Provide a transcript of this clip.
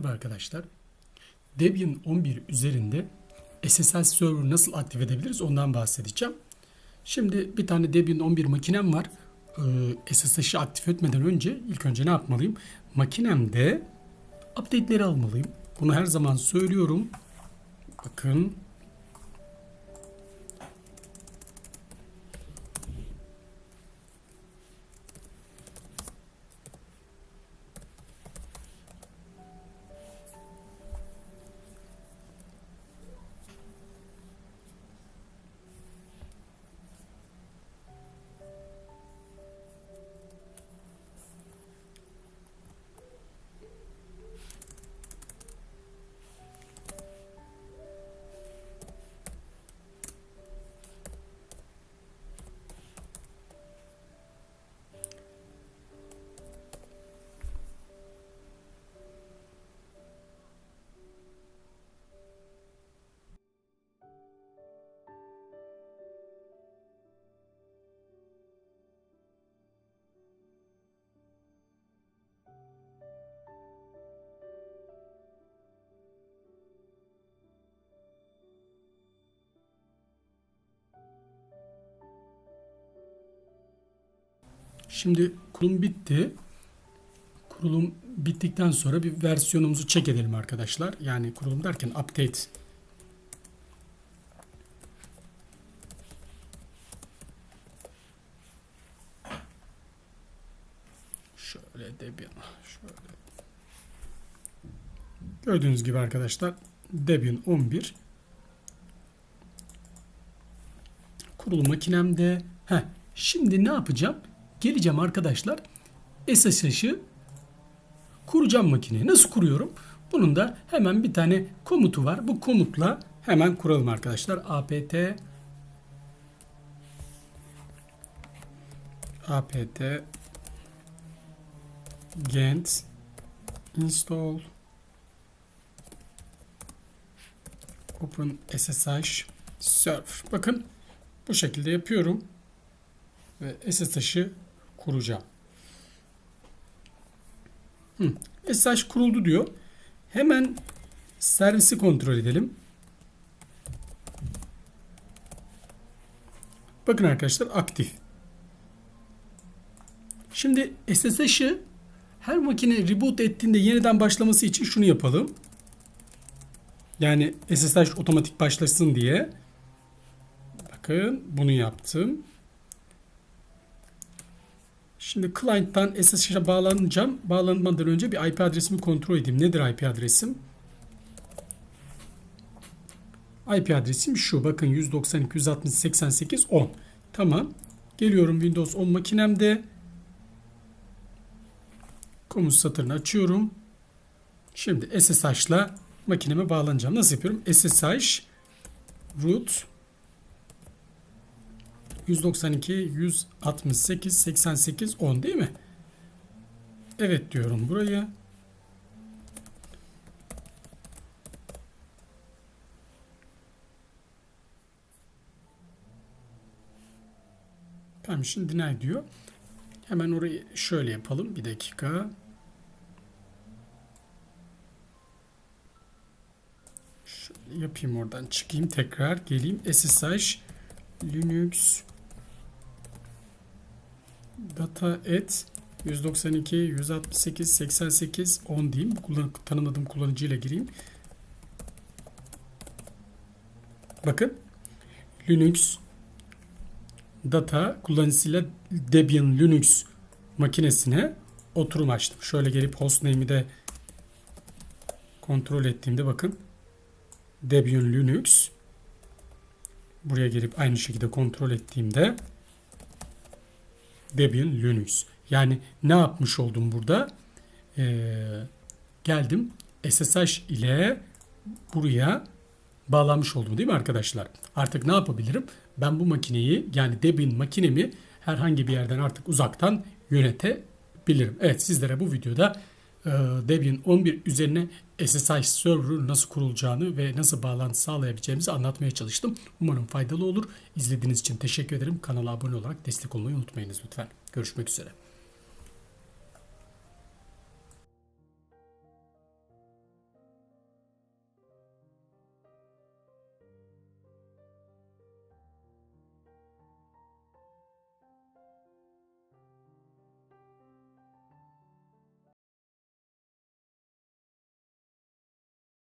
Merhaba arkadaşlar. Debian 11 üzerinde SSL Server nasıl aktif edebiliriz ondan bahsedeceğim. Şimdi bir tane Debian 11 makinem var. Ee, SSH'i aktif etmeden önce ilk önce ne yapmalıyım? Makinemde update'leri almalıyım. Bunu her zaman söylüyorum. Bakın Şimdi kurulum bitti. Kurulum bittikten sonra bir versiyonumuzu check edelim arkadaşlar. Yani kurulum derken update. Şöyle Debian. Şöyle. Gördüğünüz gibi arkadaşlar Debian 11 kurulu makinemde. Heh, şimdi ne yapacağım? Geleceğim arkadaşlar. SSH'ı kuracağım makineye. Nasıl kuruyorum? Bunun da hemen bir tane komutu var. Bu komutla hemen kuralım arkadaşlar. apt apt gent install open ssh server. Bakın bu şekilde yapıyorum ve SSH'ı kuracağım. Hı. SSH kuruldu diyor. Hemen servisi kontrol edelim. Bakın arkadaşlar aktif. Şimdi SSH'ı her makine reboot ettiğinde yeniden başlaması için şunu yapalım. Yani SSH otomatik başlasın diye. Bakın bunu yaptım. Şimdi client'tan SSH'e bağlanacağım. Bağlanmadan önce bir IP adresimi kontrol edeyim. Nedir IP adresim? IP adresim şu. Bakın 192.168.88.10. Tamam. Geliyorum Windows 10 makinemde. Komut satırını açıyorum. Şimdi SSH'la makineme bağlanacağım. Nasıl yapıyorum? SSH root 192, 168, 88, 10 değil mi? Evet diyorum buraya. Şimdi deny diyor. Hemen orayı şöyle yapalım. Bir dakika. Şöyle yapayım oradan çıkayım tekrar geleyim. SSH Linux data et 192 168 88 10 diyeyim. Kullan tanımladığım kullanıcıyla gireyim. Bakın Linux data kullanıcısıyla Debian Linux makinesine oturum açtım. Şöyle gelip hostname'i de kontrol ettiğimde bakın Debian Linux buraya gelip aynı şekilde kontrol ettiğimde Debian Linux. Yani ne yapmış oldum burada? Ee, geldim SSH ile buraya bağlanmış oldum değil mi arkadaşlar? Artık ne yapabilirim? Ben bu makineyi yani Debian makinemi herhangi bir yerden artık uzaktan yönetebilirim. Evet sizlere bu videoda Debian 11 üzerine SSH server nasıl kurulacağını ve nasıl bağlantı sağlayabileceğimizi anlatmaya çalıştım. Umarım faydalı olur. İzlediğiniz için teşekkür ederim. Kanala abone olarak destek olmayı unutmayınız lütfen. Görüşmek üzere.